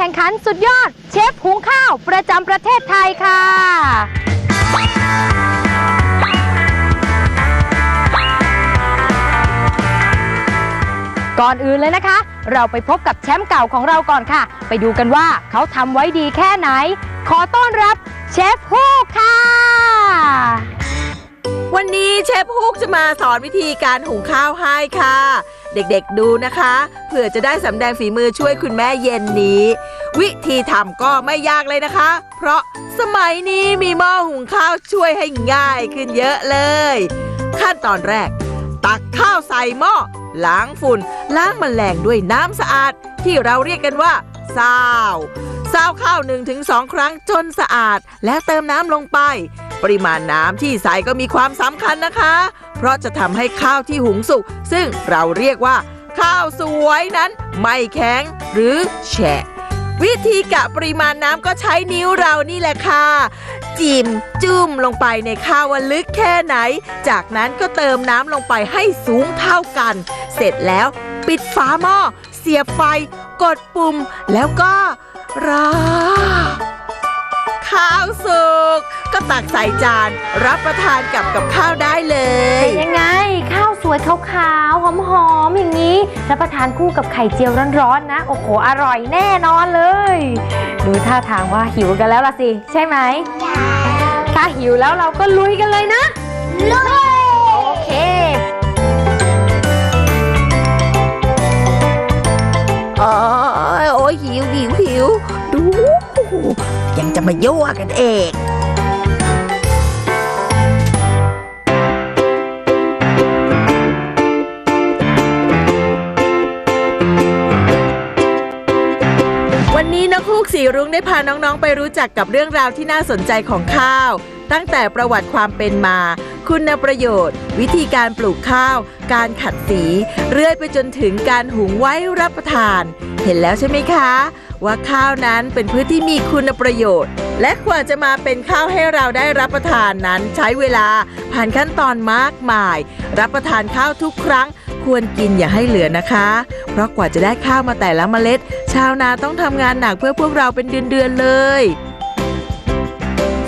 ข่งขันสุดยอด เชฟหุงข้าวประจำประเทศไทยค่ะ ก่อนอื่นเลยนะคะ เราไปพบกับแชมป์เก่าของเราก่อนค่ะ ไปดูกันว่าเขาทำไว้ดีแค่ไหน ขอต้อนรับเชฟ จะมาสอนวิธีการหุงข้าวให้ค่ะ เด็กๆดูนะคะเผื่อจะได้สำแดงฝีมือช่วยคุณแม่เย็นนี้ วิธีทำก็ไม่ยากเลยนะคะ เพราะสมัยนี้มีหม้อหุงข้าวช่วยให้ง่ายขึ้นเยอะเลย ขั้นตอนแรก ตักข้าวใส่หม้อล้างฝุ่น ล้างแมลงด้วยน้ำสะอาด ที่เราเรียกกันว่าซาวซาวข้าวหนึ่งถึงสองครั้งจนสะอาด แล้วเติมน้ำลงไป ปริมาณน้ำที่ใส่ก็มีความสำคัญนะคะ เพราะจะทำให้ข้าวที่หุงสุก ซึ่งเราเรียกว่า ข้าวสวยนั้น ไม่แข็งหรือแฉะ วิธีกะปริมาณน้ำก็ใช้นิ้วเรานี่แหละค่ะ จิ้มจุ่มลงไปในข้าวว่าลึกแค่ไหน จากนั้นก็เติมน้ำลงไปให้สูงเท่ากัน เสร็จแล้วปิดฝาหม้อ เสียบไฟ กดปุ่ม แล้วก็รอข้าวสุก ตักใส่จาน รับประทานกับกับข้าวได้เลย เป็นยังไง ข้าวสวยขาวๆหอมๆอย่างนี้ รับประทานคู่กับไข่เจียวร้อนๆนะ โอ้โห อร่อยแน่นอนเลย ดูท่าทางว่าหิวกันแล้วล่ะสิ ใช่ไหมถ้าหิวแล้วเราก็ลุยกันเลยนะลุยโอเคอ๋อโอ้ยหิวหิวหิวดูยังจะมายั่วกันเอง วันนี้นกฮูกสีรุ้งได้พาน้องๆ ไปรู้จักกับเรื่องราวที่น่าสนใจของข้าว ตั้งแต่ประวัติความเป็นมา คุณประโยชน์ วิธีการปลูกข้าว การขัดสี เรื่อยไปจนถึงการหุงไว้รับประทาน เห็นแล้วใช่ไหมคะ ว่าข้าวนั้นเป็นพืชที่มีคุณประโยชน์ และกว่าจะมาเป็นข้าวให้เราได้รับประทานนั้น ใช้เวลาผ่านขั้นตอนมากมาย รับประทานข้าวทุกครั้ง ควรกินอย่าให้เหลือนะคะ เพราะกว่าจะได้ข้าวมาแต่ละเมล็ด ชาวนาต้องทำงานหนักเพื่อพวกเราเป็นเดือนๆเลย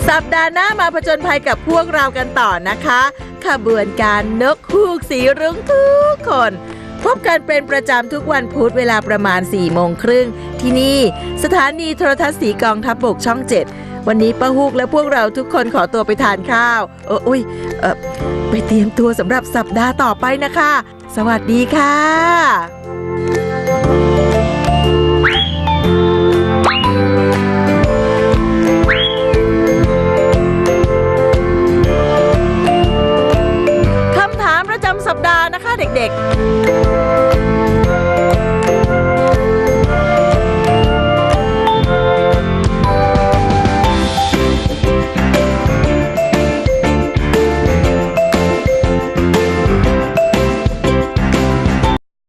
สัปดาห์หน้ามาผจญภัยกับพวกเรากันต่อนะคะ ขบวนการนกฮูกสีรุ้งทุกคนพบกันเป็นประจำทุกวันพุธเวลาประมาณ4ี่โมงครึ่งที่นี่ สถานีโทรทัศน์สีกองทัพบบกช่อง 7 วันนี้ป้าฮูกและพวกเราทุกคนขอตัวไปทานข้าว เอออุ้ยเออไปเตรียมตัวสำหรับสัปดาห์ต่อไปนะคะ สวัสดีค่ะคำถามประจำสัปดาห์นะคะเด็กๆ